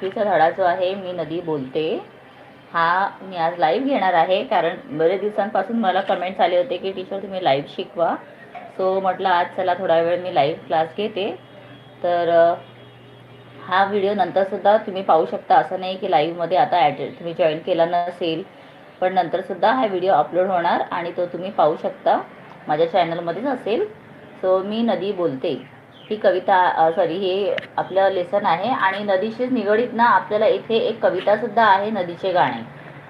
तिचा धडा जो आहे मी नदी बोलते. हा मी आज लाईव्ह घेणार आहे कारण बरेच दिवसांपासून मला कमेंट्स आले होते की टीचर तुम्ही लाईव्ह शिकवा. सो म्हटलं आज चला थोडा वेळ मी लाईव्ह क्लास घेते. तर हा व्हिडिओ नंतरसुद्धा तुम्ही पाहू शकता. असं नाही की लाईव्हमध्ये आता ॲट तुम्ही जॉईन केला नसेल पण नंतरसुद्धा हा व्हिडिओ अपलोड होणार आणि तो तुम्ही पाहू शकता. माझ्या चॅनलमध्येच असेल. सो मी नदी बोलते. ही कविता सॉरी हे आपलं लेसन आहे. आणि नदीशीच निगडीत ना आपल्याला इथे एक कवितासुद्धा आहे नदीचे गाणे.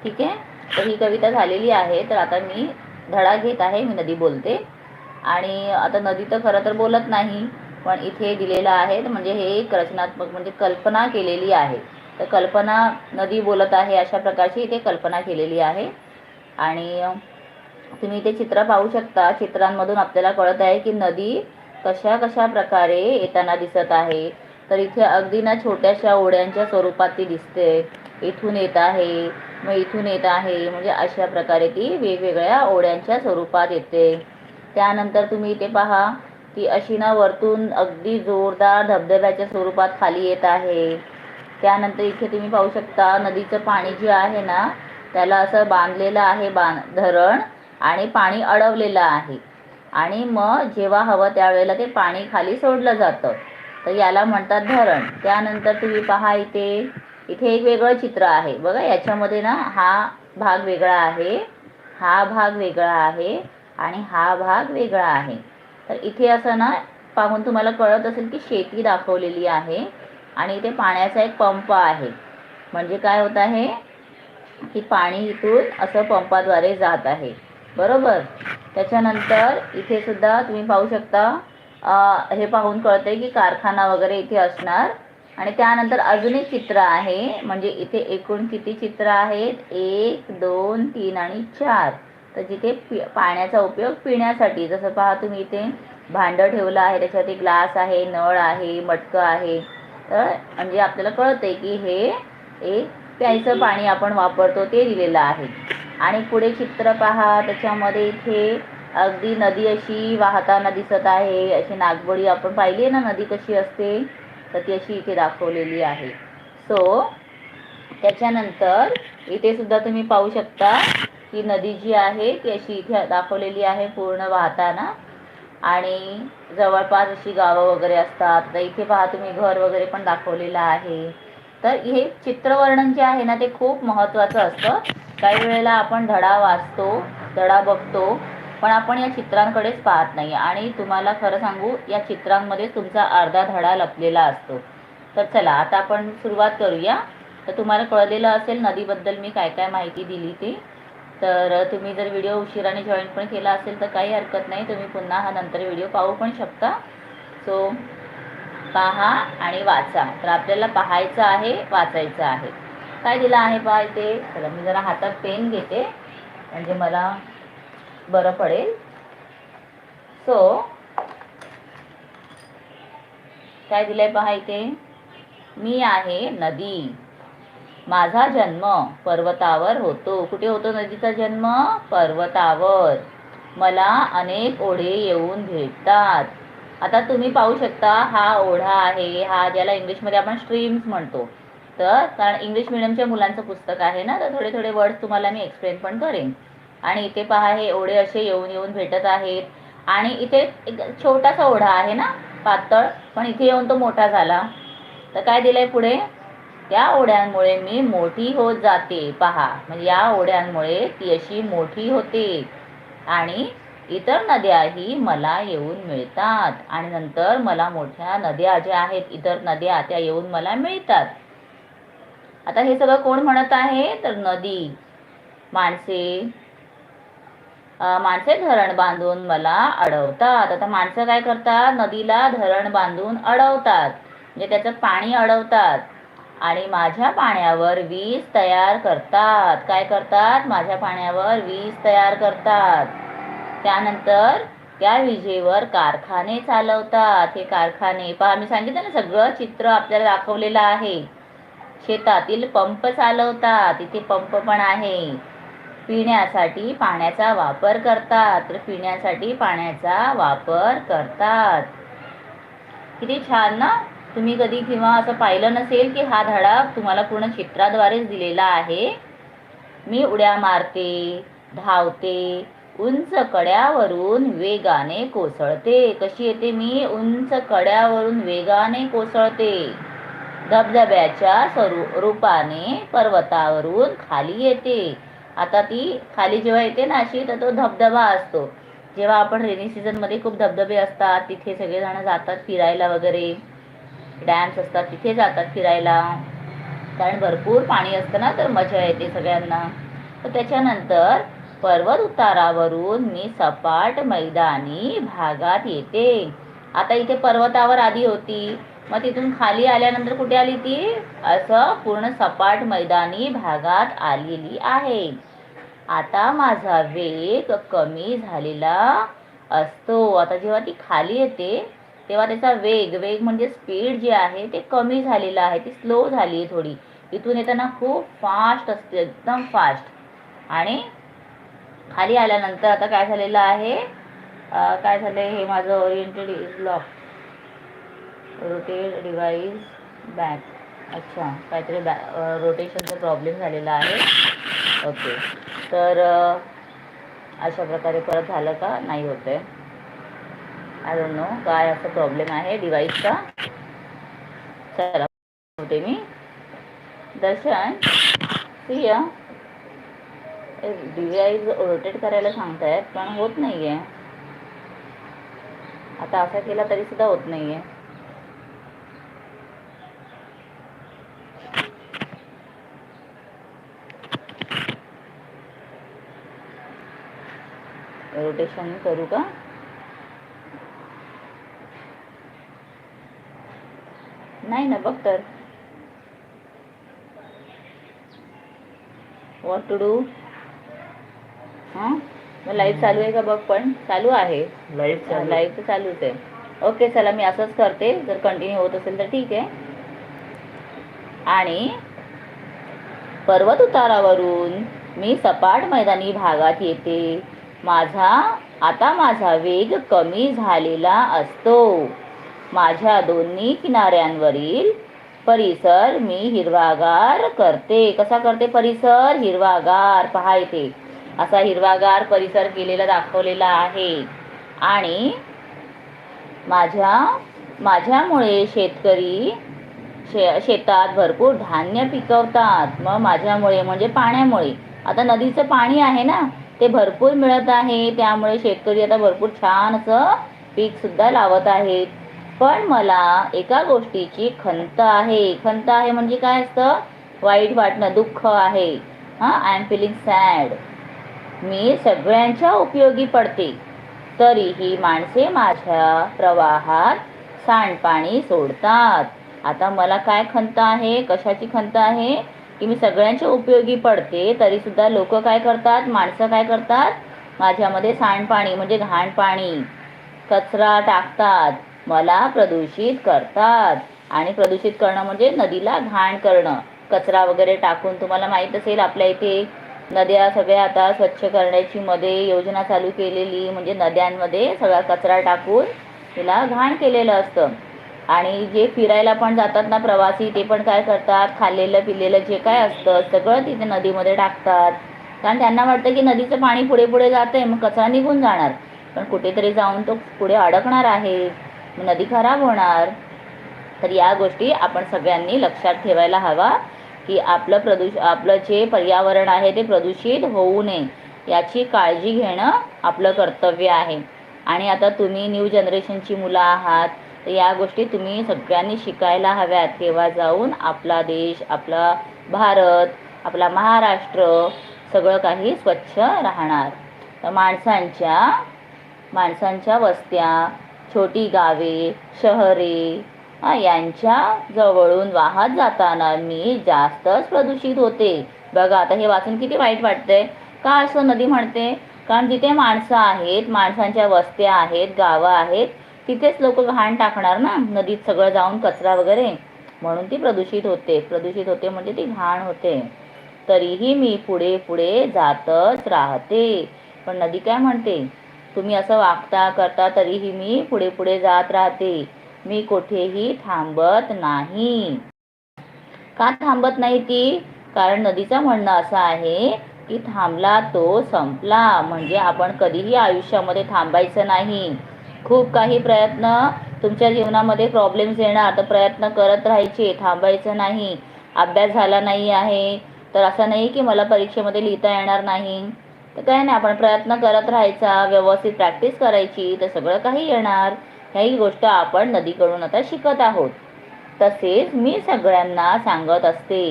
ठीक आहे? तर ही कविता झालेली आहे. तर आता मी धडा घेत आहे मी नदी बोलते. आणि आता नदी तर खरं तर बोलत नाही पण इथे दिलेलं आहे. तर म्हणजे हे एक रचनात्मक म्हणजे कल्पना केलेली आहे. तर कल्पना नदी बोलत आहे अशा प्रकारची इथे कल्पना केलेली आहे. आणि तुम्ही इथे चित्र पाहू शकता. चित्रांमधून आपल्याला कळत आहे की नदी कशा कशा प्रकारे येताना दिसत आहे? तर इथे अगदी ना छोट्याशा ओढ्यांच्या स्वरूपात ती दिसते. इथून येत आहे मग इथून येत आहे म्हणजे अशा प्रकारे ती वेगवेगळ्या ओढ्यांच्या स्वरूपात येते. त्यानंतर तुम्ही इथे पहा ती अशी ना वरतून अगदी जोरदार धबधब्याच्या स्वरूपात खाली येत आहे. त्यानंतर इथे तुम्ही पाहू शकता नदीचं पाणी जे आहे ना त्याला असं बांधलेलं आहे बांध धरण आणि पाणी अडवलेलं आहे. आणि मग जेव्हा हवं त्यावेळेला ते पाणी खाली सोडलं जातं. तर याला म्हणतात धरण. त्यानंतर तुम्ही पहा इथे इथे एक वेगळं चित्र आहे. बघा याच्यामध्ये ना हा भाग वेगळा आहे हा भाग वेगळा आहे आणि हा भाग वेगळा आहे. तर इथे असं ना पाहून तुम्हाला कळत असेल की शेती दाखवलेली आहे आणि इथे पाण्याचा एक पंप आहे. म्हणजे काय होत आहे? की पाणी इथून असं पंपाद्वारे जात आहे. बरोबर. त्याच्यानंतर इथे सुद्धा तुम्ही पाहू शकता हे पाहून कळतंय की कारखाना वगैरे इथे असणार. आणि त्यानंतर अजून एक चित्र आहे म्हणजे इथे एकूण किती चित्र आहेत? एक दोन तीन आणि चार. तर जिथे पि पाण्याचा उपयोग पिण्यासाठी जसं पहा तुम्ही इथे भांडं ठेवलं आहे त्याच्यावरती ग्लास आहे नळ आहे मटकं आहे. तर म्हणजे आपल्याला कळतंय की हे एक प्यायचं पाणी आपण वापरतो ते दिलेलं आहे. आणि पुढे चित्र पहा त्याच्यामध्ये इथे अगदी नदी अशी वाहताना दिसत आहे. अशी नागबडी आपण पाहिली आहे ना नदी कशी असते? तर ती अशी इथे दाखवलेली आहे. सो त्याच्यानंतर इथे सुद्धा तुम्ही पाहू शकता की नदी जी आहे ती अशी इथे दाखवलेली आहे पूर्ण वाहताना. आणि जवळपास अशी गावं वगैरे असतात. तर इथे पहा तुम्ही घर वगैरे पण दाखवलेलं आहे. तर हे चित्रवर्णन जे आहे ना ते खूप महत्त्वाचं असतं. काही वेळेला आपण धडा वाचतो धडा बघतो पण आपण या चित्रांकडेच पाहत नाही. आणि तुम्हाला खरं सांगू या चित्रांमध्ये तुमचा अर्धा धडा लपलेला असतो. तर चला आता आपण सुरुवात करूया. तर तुम्हाला कळलेलं असेल नदीबद्दल मी काय काय माहिती दिली ती. तर तुम्ही जर व्हिडिओ उशिराने जॉईन पण केला असेल तर काही हरकत नाही. तुम्ही पुन्हा हा नंतर व्हिडिओ पाहू पण शकता. सो पहा आणि वाचा. तर आपल्याला पाहायचं आहे वाचायचं आहे. काय दिलं आहे बा इथे चला मी जरा हातात पेन घेते. म्हणजे मला बरं पडेल. सो काय दिलंय पहा इथे? मी आहे नदी. माझा जन्म पर्वतावर होतो. कुठे होतो नदीचा जन्म? पर्वतावर. मला अनेक ओढे येऊन भेटतात. आता तुम्ही पाहू शकता हा ओढा आहे. हा ज्याला इंग्लिशमध्ये आपण स्ट्रीम्स म्हणतो. तर कारण इंग्लिश मिडियमच्या मुलांचं पुस्तक आहे ना तर थोडे थोडे वर्ड तुम्हाला मी एक्सप्लेन पण करेन. आणि इथे पहा हे ओढे असे येऊन येऊन भेटत आहेत. आणि इथे एक छोटासा ओढा आहे ना पातळ पण इथे येऊन तो मोठा झाला. तर काय दिलंय पुढे? त्या ओढ्यांमुळे मी मोठी होत जाते. पहा म्हणजे या ओढ्यांमुळे ती अशी मोठी होते. आणि इतर नद्याही मला येऊन मिळतात. आणि नंतर मला मोठ्या नद्या ज्या आहेत इतर नद्या त्या येऊन मला मिळतात. आता हे सगळं कोण म्हणत आहे? तर नदी. माणसे. माणसे धरण बांधून मला अडवतात. आता माणसं काय करतात? नदीला धरण बांधून अडवतात. म्हणजे त्याचं पाणी अडवतात. आणि माझ्या पाण्यावर वीज तयार करतात. काय करतात? माझ्या पाण्यावर वीज तयार करतात. त्यानंतर त्या विजेवर कारखाने चालवतात. हे कारखाने पहा मी सांगितलं ना सगळं चित्र आपल्याला दाखवलेलं आहे. शेतातील पंप चालवतात. इथे पंप पण आहे. पिण्यासाठी पाण्याचा वापर करतात. तर पिण्यासाठी पाण्याचा वापर करतात. किती छान ना? तुम्ही कधी किंवा असं पाहिलं नसेल की हा धडा तुम्हाला पूर्ण चित्राद्वारेच दिलेला आहे. मी उड्या मारते धावते उंच कड्यावरून वेगाने कोसळते. कशी येते मी? उंच कड्यावरून वेगाने कोसळते. धबधब्याच्या स्वरू रूपाने पर्वतावरून खाली येते. आता ती खाली जेव्हा येते ना अशी तर तो धबधबा असतो. जेव्हा आपण रेनी सीझनमध्ये खूप धबधबे असतात तिथे सगळेजण जातात फिरायला वगैरे. डॅम्स असतात तिथे जातात फिरायला. कारण भरपूर पाणी असतं ना तर मजा येते सगळ्यांना. तर त्याच्यानंतर पर्वत उतारावरून मी सपाट मैदानी भागात येते. आता इथे पर्वतावर आधी होती. मग तिथून खाली आल्यानंतर कुठे आली ती? असं पूर्ण सपाट मैदानी भागात आलेली आहे. आता माझा वेग कमी झालेला असतो. आता जेव्हा ती खाली येते तेव्हा त्याचा वेग वेग म्हणजे स्पीड जे आहे ते कमी झालेलं आहे. ती स्लो झाली आहे थोडी. इथून येताना खूप फास्ट असते एकदम फास्ट आणि खाली आल्यानंतर आता काय झालेलं आहे? काय झालं हे माझं oriented is lock rotated device back अच्छा काहीतरी बॅ रोटेशनचा प्रॉब्लेम झालेला आहे. ओके तर अशा प्रकारे परत झालं का? नाही होत आहे आय डोंट नो काय असं प्रॉब्लेम आहे डिवाईसचा चला होते मी. दर्शन सिया. डिवाईस रोटेट करायला सांगतायत पण होत नाही आहे आता असा केला तरी सुद्धा होत नाही आहे रोटेशन करू का? नाही ना बघ तर. वॉट टू डू हां? मग लाईव्ह चालू आहे का बघ पण? चालू आहे. लाईव्ह लाईव्ह तर चालूच आहे. ओके चला मी असंच करते. जर कंटिन्यू होत असेल तर ठीक आहे. आणि पर्वत उतारावरून मी सपाट मैदानी भागात येते. माझा आता माझा वेग कमी झालेला असतो. माझ्या दोन्ही किनाऱ्यांवरील परिसर मी हिरवागार करते. कसा करते परिसर? हिरवागार. पहा इथे. असा हिरवागार परिसर केलेला दाखवलेला आहे. आणि माझ्या माझ्यामुळे शेतकरी शे शेतात भरपूर धान्य पिकवतात. मग माझ्यामुळे म्हणजे पाण्यामुळे. आता नदीचं पाणी आहे ना? ते भरपूर मिळत आहे. त्यामुळे शेतकरी आता भरपूर छान असं पीक सुद्धा लावत आहेत. पण मला एका गोष्टीची खंत आहे. खंत आहे म्हणजे काय असतं? वाईट वाटणं दुःख आहे. हां आय एम फिलिंग सॅड मी सगळ्यांच्या उपयोगी पडते. तरीही माणसे माझ्या प्रवाहात सांडपाणी सोडतात. आता मला काय खंत आहे? कशाची खंत आहे? की मी सगळ्यांच्या उपयोगी पडते तरी सुद्धा लोक काय करतात माणसं काय करतात? माझ्यामध्ये सांडपाणी म्हणजे घाण पाणी कचरा टाकतात मला प्रदूषित करतात. आणि प्रदूषित करणं म्हणजे नदीला घाण करणं. कचरा वगैरे टाकून तुम्हाला माहीत असेल आपल्या इथे नद्या सगळ्या आता स्वच्छ करण्याची मध्ये योजना चालू केलेली म्हणजे नद्यांमध्ये सगळा कचरा टाकून तिला घाण केलेलं असतं. आणि जे फिरायला पण जातात ना प्रवासी ते पण काय करतात? खाल्लेलं पिलेलं जे काय असतं सगळं तिथे नदीमध्ये टाकतात. कारण त्यांना वाटतं की नदीचं पाणी पुढे पुढे जातंय मग कचरा निघून जाणार. पण कुठेतरी जाऊन तो पुढे अडकणार आहे. मग नदी खराब होणार. तर या गोष्टी आपण सगळ्यांनी लक्षात ठेवायला हवा की आपलं प्रदूष आपलं जे पर्यावरण आहे ते प्रदूषित होऊ नये. याची काळजी घेणं आपलं कर्तव्य आहे. आणि आता तुम्ही न्यू जनरेशनची मुलं आहात तर या गोष्टी तुम्ही सगळ्यांनी शिकायला हव्यात. तेव्हा जाऊन आपला देश आपला भारत आपला महाराष्ट्र सगळं काही स्वच्छ राहणार. तर माणसांच्या माणसांच्या वस्त्या छोटी गावे शहरे यांच्या जवळून वाहत जाताना मी जास्तच प्रदूषित होते. बघा आता हे वाचून किती वाईट वाटतंय. का असं नदी म्हणते? कारण जिथे माणसं आहेत माणसांच्या वस्त्या आहेत गावं आहेत तिथेच लोक घाण टाकणार ना? नदीत सगळं जाऊन कचरा वगैरे? म्हणून ती प्रदूषित होते. प्रदूषित होते म्हणजे ती घाण होते. तरीही मी पुढे पुढे जातच राहते. पण नदी काय म्हणते? तुम्ही असं वागता करता तरीही मी पुढे पुढे जात राहते. मी कुठेही थांबत नाही. का थांबत नाही ती? कारण नदीचं म्हणणं असं आहे की थांबला तो संपला. म्हणजे आपण कधीही आयुष्यामध्ये थांबायचं नाही. खूप काही प्रयत्न तुमच्या जीवनामध्ये प्रॉब्लेम्स येणार तर प्रयत्न करत राहायचे थांबायचं नाही. अभ्यास झाला नाही आहे तर असं नाही की मला परीक्षेमध्ये लिहिता येणार नाही. तर काय नाही आपण प्रयत्न करत राहायचा व्यवस्थित प्रॅक्टिस करायची तर सगळं काही येणार. ह्याही गोष्ट आपण नदीकडून आता शिकत आहोत. तसेच मी सगळ्यांना सांगत असते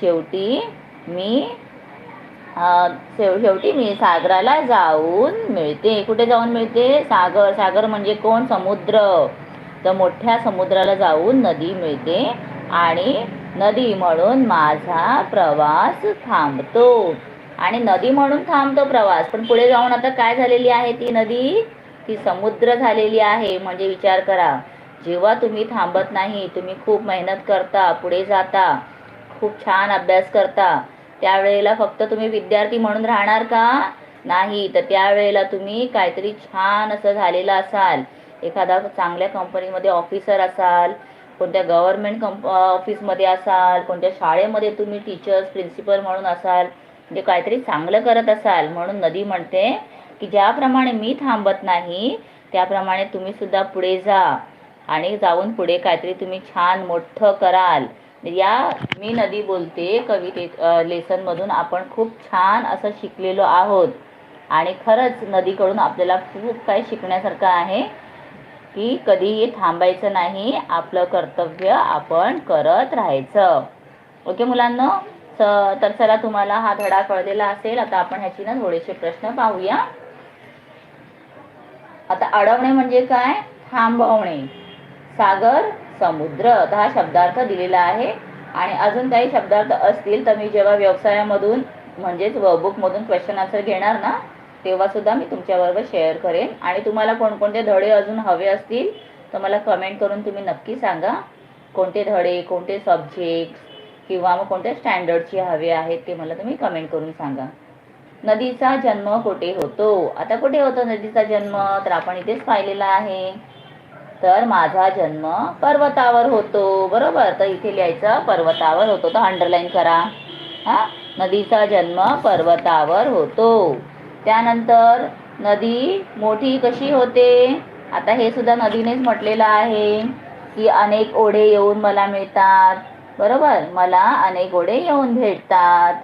शेवटी मी शेव शेवटी मी सागराला जाऊन मिळते. कुठे जाऊन मिळते? सागर. सागर म्हणजे कोण? समुद्र. तर मोठ्या समुद्राला जाऊन नदी मिळते आणि नदी म्हणून माझा प्रवास थांबतो. आणि नदी म्हणून थांबतो प्रवास. पण पुढे जाऊन आता काय झालेली आहे ती नदी? ती समुद्र झालेली आहे. म्हणजे विचार करा. जेव्हा तुम्ही थांबत नाही तुम्ही खूप मेहनत करता पुढे जाता खूप छान अभ्यास करता त्यावेळेला फक्त तुम्ही विद्यार्थी म्हणून राहणार का? नाही तर त्यावेळेला तुम्ही काहीतरी छान असं झालेलं असाल. एखादा चांगल्या कंपनीमध्ये ऑफिसर असाल कोणत्या गव्हर्नमेंट कंप ऑफिसमध्ये असाल कोणत्या शाळेमध्ये तुम्ही टीचर्स प्रिन्सिपल म्हणून असाल म्हणजे काहीतरी चांगलं करत असाल म्हणून नदी म्हणते की ज्याप्रमाणे मी थांबत नाही त्याप्रमाणे तुम्ही सुद्धा पुढे जा आणि जाऊन पुढे काहीतरी तुम्ही छान मोठं कराल. या मी नदी बोलते कविते लेसनमधून आपण खूप छान असं शिकलेलो आहोत. आणि खरंच नदीकडून आपल्याला खूप काही शिकण्यासारखं आहे की कधीही थांबायचं नाही आपलं कर्तव्य आपण करत राहायचं. ओके मुलांना? तर चला तुम्हाला हा धडा कळलेला असेल आता आपण ह्याची ना थोडेसे प्रश्न पाहूया. आता अडवणे म्हणजे काय? थांबवणे. सागर समुद्र हा शब्दार्थ दिलेला आहे. आणि अजून काही शब्दार्थ असतील तर मी जेव्हा व्यवसायामधून म्हणजेच वर्कबुकमधून क्वेश्चन आन्सर घेणार ना तेव्हा सुद्धा मी तुमच्याबरोबर शेअर करेन. आणि तुम्हाला कोणकोणते धडे अजून हवे असतील तर मला कमेंट करून तुम्ही नक्की सांगा. कोणते धडे कोणते सब्जेक्ट किंवा मग कोणत्या स्टँडर्डचे हवे आहेत ते मला तुम्ही कमेंट करून सांगा. नदीचा जन्म कुठे होतो? आता कुठे होतो नदीचा जन्म? तर आपण इथेच पाहिलेला आहे. तर माझा जन्म पर्वतावर होतो बरोबर? तर इथे लिहायचं पर्वतावर होतो. तर अंडरलाईन करा. हा? नदीचा जन्म पर्वतावर होतो. त्यानंतर नदी मोठी कशी होते? आता हे सुद्धा नदीनेच म्हटलेलं आहे की अनेक ओढे येऊन मला मिळतात. बरोबर? मला अनेक ओढे येऊन भेटतात.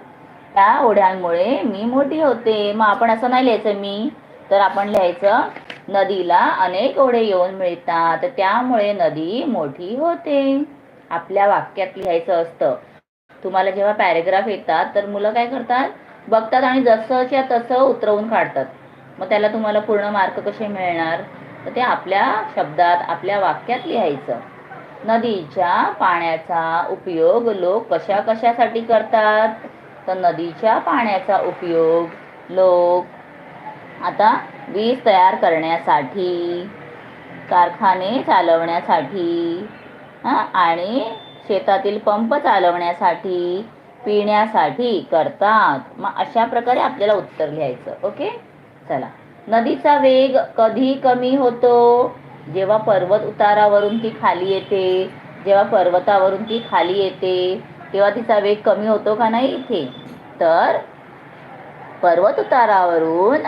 त्या ओढ्यांमुळे मी मोठी होते. मग आपण असं नाही लिहायचं मी. तर आपण लिहायचं नदीला अनेक ओढे येऊन मिळतात तर त्यामुळे नदी मोठी होते. आपल्या वाक्यात लिहायचं असतं. तुम्हाला जेव्हा पॅरेग्राफ येतात तर मुलं काय करतात? बघतात आणि जसंच्या तसं उतरवून काढतात. मग त्याला तुम्हाला पूर्ण मार्क कसे मिळणार? तर ते आपल्या शब्दात आपल्या वाक्यात लिहायचं. नदीच्या पाण्याचा उपयोग लोक कशा कशासाठी करतात? तर नदीच्या पाण्याचा उपयोग लोक आता वीज तयार करण्यासाठी कारखाने चालवण्यासाठी आणि शेतातील पंप चालवण्यासाठी पिण्यासाठी करतात. मग अशा प्रकारे आपल्याला उत्तर लिहायचं. ओके? चला. नदीचा वेग कधी कमी होतो? जेव्हा पर्वत उतारावरून ती खाली येते जेव्हा पर्वतावरून ती खाली येते तेव्हा तिचा वेग कमी होतो का नाही इथे? तर पर्वत उतारावरून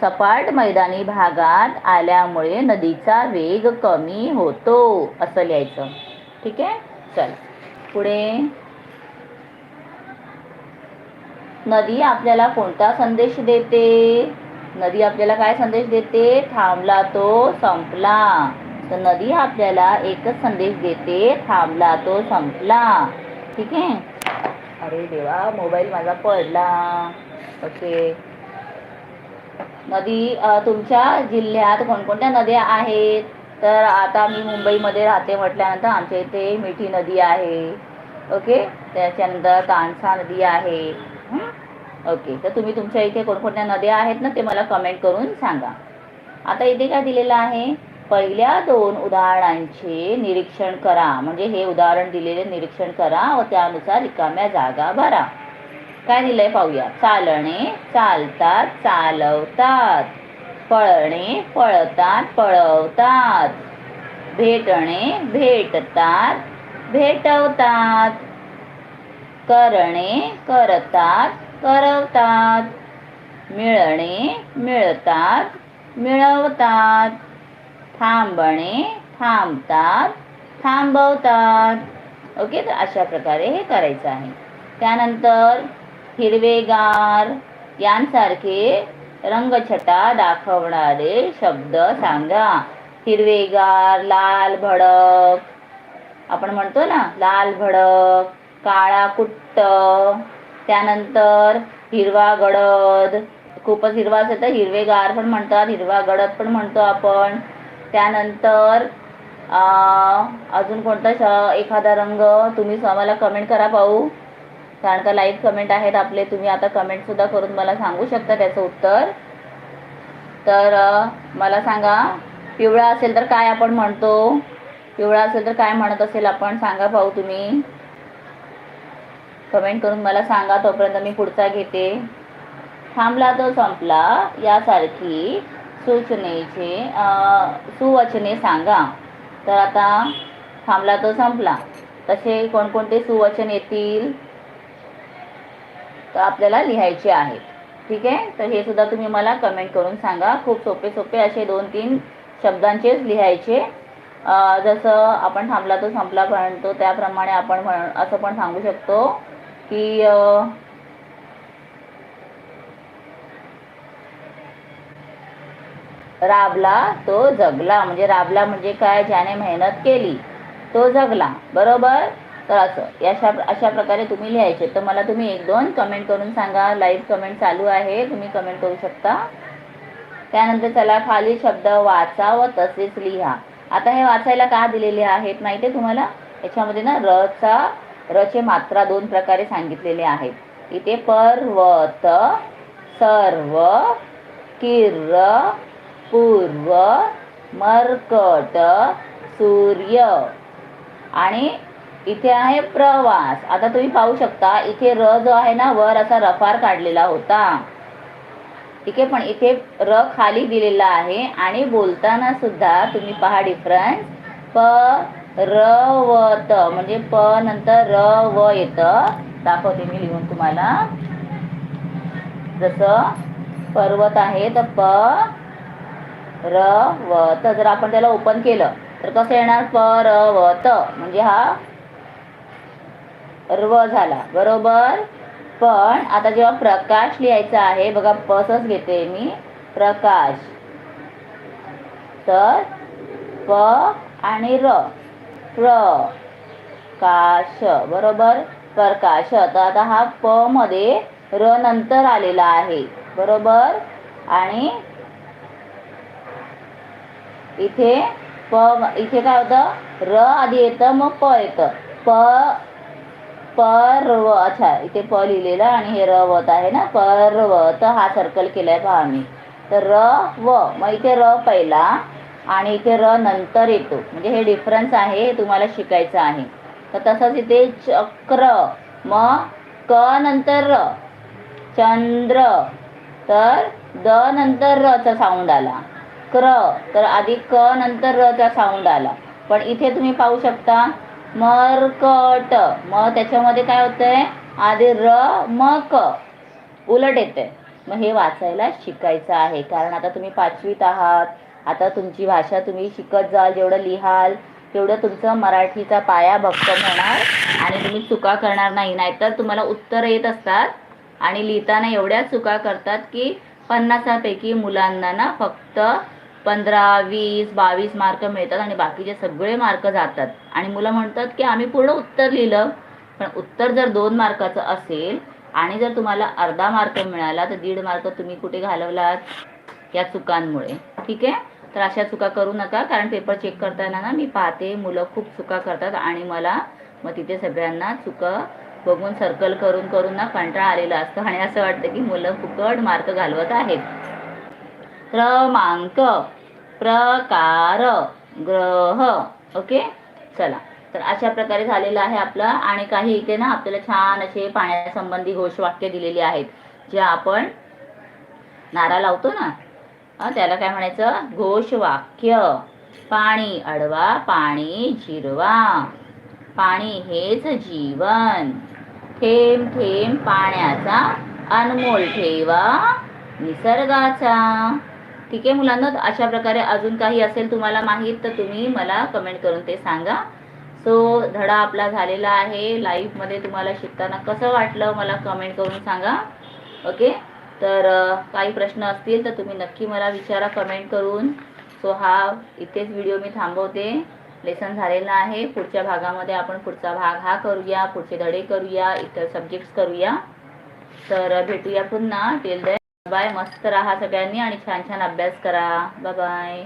सपाट मैदानी भागात आल्यामुळे नदीचा वेग कमी होतो असं लिहायचं. ठीक आहे? चल. पुढे. नदी आपल्याला कोणता संदेश देते? नदी आपल्याला काय संदेश देते? थांबला तो संपला. तर नदी आपल्याला एकच संदेश देते थांबला तो संपला. ठीक आहे? अरे देवा मोबाईल माझा पडला. ओके. नदी तुमच्या जिल्ह्यात कोणकोणत्या नद्या आहेत? तर आता मी मुंबईमध्ये राहते म्हटल्यानंतर आमच्या इथे मिठी नदी आहे. ओके? त्याच्यानंतर तानसा नदी आहे. ओके. तर तुम्ही तुमच्या इथे कोणकोणत्या नद्या आहेत ना ते मला कमेंट करून सांगा. आता इथे काय दिलेलं आहे? पहिल्या दोन उदाहरणांचे निरीक्षण करा. म्हणजे हे उदाहरण दिलेले निरीक्षण करा व त्यानुसार रिकाम्या जागा भरा. काय दिलंय पाहूया? चालणे चालतात चालवतात. पळणे पळतात पळवतात. भेटणे भेटतात भेटवतात. करणे करतात करवतात. मिळणे मिळतात मिळवतात. थांबणे थांबतात थांबवतात. ओके तर अशा प्रकारे हे करायचं आहे. त्यानंतर हिरवेगार. यांसारखे रंगछटा दाखवणारे शब्द सांगा. हिरवेगार लाल भडक. आपण म्हणतो ना लाल भडक काळा कुट्ट. त्यानंतर हिरवा गडद. खूपच हिरवा असेल तर हिरवेगार पण म्हणतात हिरवा गडद पण म्हणतो आपण. त्यानंतर अजून कोणता श एखादा रंग तुम्ही आम्हाला कमेंट करा पाहू कारण का लाईव्ह कमेंट आहेत आपले तुम्ही आता कमेंटसुद्धा करून मला सांगू शकता त्याचं उत्तर. तर मला सांगा पिवळा असेल तर काय आपण म्हणतो? पिवळा असेल तर काय म्हणत असेल आपण? सांगा भाऊ तुम्ही. कमेंट करून मला सांगा तोपर्यंत मी पुढचा घेते. थांबला तो संपला. यासारखी सूचनेचे सुवचने सांगा. तर आता थांबला तो संपला. तसे कोणकोणते सुवचन येतील? आपल्याला लिहायचे आहेत. ठीक आहे? तर हे सुद्धा तुम्ही मला कमेंट करून सांगा. खूप सोपे सोपे असे दोन तीन शब्दांचेच लिहायचे. जसं आपण थांबला तो संपला म्हणतो त्याप्रमाणे आपण म्हण असं पण सांगू शकतो की राबला तो जगला. म्हणजे राबला म्हणजे काय? ज्याने मेहनत केली तो जगला. बरोबर? तर असं अशा अशा प्रकारे तुम्ही लिहायचे. तर मला तुम्ही एक दोन कमेंट करून सांगा. लाईव्ह कमेंट चालू आहे. तुम्ही कमेंट करू शकता. त्यानंतर चला खाली शब्द वाचा व तसेच लिहा. आता हे वाचायला का दिलेले आहेत माहिती आहे तुम्हाला? याच्यामध्ये ना रचा रचे मात्रा दोन प्रकारे सांगितलेले आहेत. इथे पर्वत सर्व किर पूर्व मर्कट सूर्य आणि इथे आहे प्रवास. आता तुम्ही पाहू शकता इथे र जो आहे ना वर असा रफार काढलेला होता. ठीक आहे पण इथे र खाली दिलेला आहे आणि बोलताना सुद्धा तुम्ही पहा डिफरन्स प र व त. म्हणजे प नंतर र व येतं. दाखवते मी लिहून तुम्हाला. जसं पर्वत आहे तर प र व त. जर आपण त्याला ओपन केलं तर कसं येणार? प र व त. म्हणजे हा र झाला. बरोबर? पण आता जेव्हा प्रकाश लिहायचा आहे बघा पसच घेते मी. प्रकाश. तर प आणि र. प्र काश बरोबर? प्रकाश. तर आता हा प मध्ये र नंतर आलेला आहे. बरोबर? आणि इथे प इथे काय होतं? र आधी येतं मग प येतं. प पर्व अच्छा इथे प लिहिलेलं आणि हे र वत आहे ना? पर्वत हा सर्कल केलाय पहा मी तर र व. मग इथे र पहिला आणि इथे र नंतर येतो. म्हणजे हे डिफरन्स आहे हे तुम्हाला शिकायचं आहे. तर तसंच इथे चक्र. मग क नंतर र. चंद्र. तर द नंतर र चा साऊंड आला. क्र तर आधी क नंतर र चा साऊंड आला. पण इथे तुम्ही पाहू शकता मरकट. मग त्याच्यामध्ये काय होतंय? आधी र म क. उलट येते मग हे वाचायला शिकायचं आहे. कारण आता तुम्ही पाचवीत आहात. आता तुमची भाषा तुम्ही शिकत जाल. जेवढं लिहाल तेवढं तुमचं मराठीचा पाया भक्कम होणार आणि तुम्ही चुका करणार नाही. नाहीतर तुम्हाला उत्तर येत असतात आणि लिहिताना एवढ्या चुका करतात की पन्नासापैकी मुलांना ना फक्त पंधरा वीस बावीस मार्क मिळतात आणि बाकीचे सगळे मार्क जातात. आणि मुलं म्हणतात की आम्ही पूर्ण उत्तर लिहिलं पण उत्तर जर दोन मार्काचं असेल आणि जर तुम्हाला अर्धा मार्क मिळाला तर दीड मार्क तुम्ही कुठे घालवलात? या चुकांमुळे. ठीक आहे? तर अशा चुका करू नका कारण पेपर चेक करताना ना मी पाहते मुलं खूप चुका करतात आणि मला मग तिथे सगळ्यांना चुका बघून सर्कल करून करून ना कंटाळा आलेला असतो. आणि असं वाटतं की मुलं फुकट मार्क घालवत आहेत. क्रमांक प्रकार ग्रह. ओके? चला. तर अशा प्रकारे झालेलं आहे आपलं. आणि काही इथे ना आपल्याला छान असे पाण्यासंबंधी घोषवाक्य दिलेली आहेत जे आपण नारा लावतो ना त्याला काय म्हणायचं? घोषवाक्य. पाणी अडवा पाणी जिरवा. पाणी हेच जीवन. थेंब थेंब पाण्याचा अनमोल ठेवा निसर्गाचा. ठीक आहे मुलांना अशा प्रकारे अजून काही असेल तुम्हाला माहीत तर तुम्ही मला कमेंट करून ते सांगा. सो धडा आपला झालेला आहे. लाईव्हमध्ये तुम्हाला शिकताना कसं वाटलं मला कमेंट करून सांगा. ओके तर काही प्रश्न असतील तर तुम्ही नक्की मला विचारा कमेंट करून. सो हा इथेच व्हिडिओ मी थांबवते. लेसन झालेला आहे. पुढच्या भागामध्ये आपण पुढचा भाग हा करूया. पुढचे धडे करूया. इतर सब्जेक्ट्स करूया. तर भेटूया पुन्हा. टेल बाय मस्त राहा सगळ्यांनी आणि छान छान अभ्यास करा. Bye bye